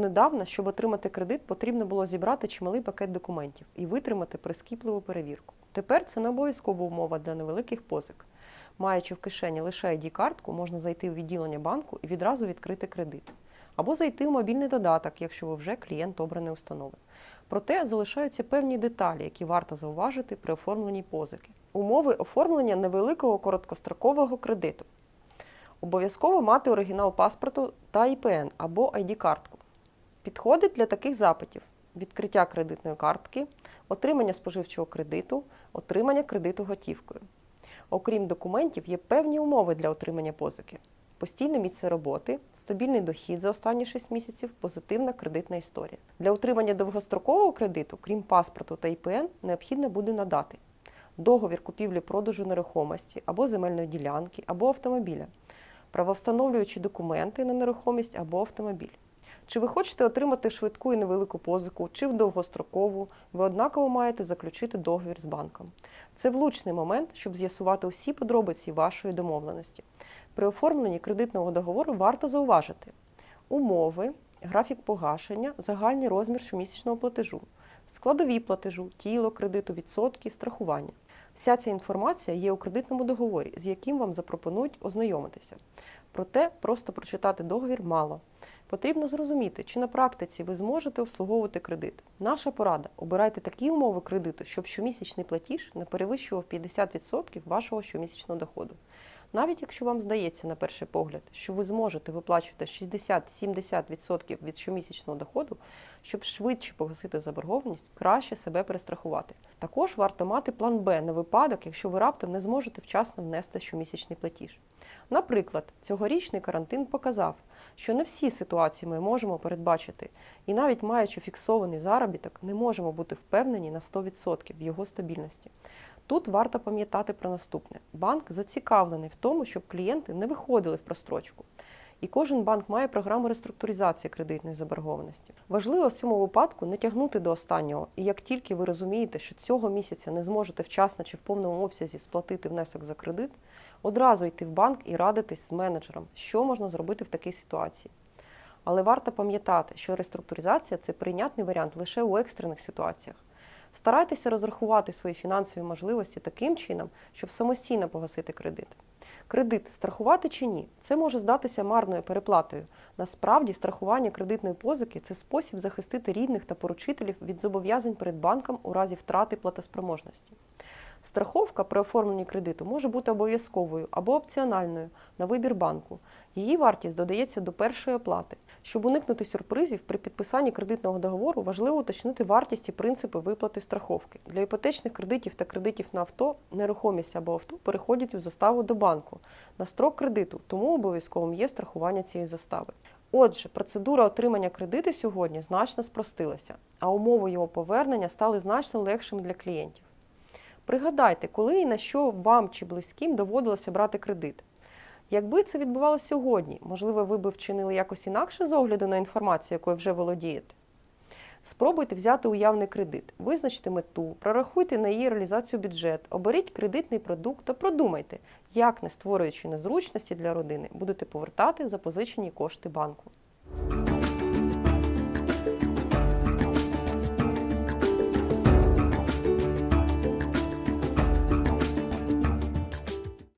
Донедавна, щоб отримати кредит, потрібно було зібрати чималий пакет документів і витримати прискіпливу перевірку. Тепер це не обов'язкова умова для невеликих позик. Маючи в кишені лише ID-картку, можна зайти в відділення банку і відразу відкрити кредит. Або зайти в мобільний додаток, якщо ви вже клієнт обраної установи. Проте залишаються певні деталі, які варто зауважити при оформленні позики. Умови оформлення невеликого короткострокового кредиту. Обов'язково мати оригінал паспорту та ІПН або ID-картку. Підходить для таких запитів: відкриття кредитної картки, отримання споживчого кредиту, отримання кредиту готівкою. Окрім документів, є певні умови для отримання позики: постійне місце роботи, стабільний дохід за останні 6 місяців, позитивна кредитна історія. Для отримання довгострокового кредиту, крім паспорту та ІПН, необхідно буде надати договір купівлі-продажу нерухомості або земельної ділянки, або автомобіля, правовстановлюючі документи на нерухомість або автомобіль. Чи ви хочете отримати швидку і невелику позику, чи в довгострокову, ви однаково маєте заключити договір з банком. Це влучний момент, щоб з'ясувати усі подробиці вашої домовленості. При оформленні кредитного договору варто зауважити умови, графік погашення, загальний розмір щомісячного платежу, складові платежу, тіло кредиту, відсотки, страхування. Вся ця інформація є у кредитному договорі, з яким вам запропонують ознайомитися. Проте просто прочитати договір мало. Потрібно зрозуміти, чи на практиці ви зможете обслуговувати кредит. Наша порада: обирайте такі умови кредиту, щоб щомісячний платіж не перевищував 50% вашого щомісячного доходу. Навіть якщо вам здається на перший погляд, що ви зможете виплачувати 60-70% від щомісячного доходу, щоб швидше погасити заборгованість, краще себе перестрахувати. Також варто мати план Б на випадок, якщо ви раптом не зможете вчасно внести щомісячний платіж. Наприклад, цьогорічний карантин показав, що не всі ситуації ми можемо передбачити, і навіть маючи фіксований заробіток, не можемо бути впевнені на 100% в його стабільності. Тут варто пам'ятати про наступне: банк зацікавлений в тому, щоб клієнти не виходили в прострочку. І кожен банк має програму реструктуризації кредитної заборгованості. Важливо в цьому випадку не тягнути до останнього, і як тільки ви розумієте, що цього місяця не зможете вчасно чи в повному обсязі сплатити внесок за кредит, одразу йти в банк і радитись з менеджером, що можна зробити в такій ситуації. Але варто пам'ятати, що реструктуризація це прийнятний варіант лише у екстрених ситуаціях. Старайтеся розрахувати свої фінансові можливості таким чином, щоб самостійно погасити кредит. Кредит страхувати чи ні, це може здатися марною переплатою. Насправді, страхування кредитної позики це спосіб захистити рідних та поручителів від зобов'язань перед банком у разі втрати платоспроможності. Страховка при оформленні кредиту може бути обов'язковою або опціональною на вибір банку. Її вартість додається до першої оплати. Щоб уникнути сюрпризів, при підписанні кредитного договору важливо уточнити вартість і принципи виплати страховки. Для іпотечних кредитів та кредитів на авто, нерухомість або авто переходять у заставу до банку на строк кредиту, тому обов'язковим є страхування цієї застави. Отже, процедура отримання кредиту сьогодні значно спростилася, а умови його повернення стали значно легшими для клієнтів. Пригадайте, коли і на що вам чи близьким доводилося брати кредит. Якби це відбувалося сьогодні, можливо, ви би вчинили якось інакше з огляду на інформацію, якою вже володієте. Спробуйте взяти уявний кредит, визначте мету, прорахуйте на її реалізацію бюджет, оберіть кредитний продукт та продумайте, як, не створюючи незручності для родини, будете повертати запозичені кошти банку.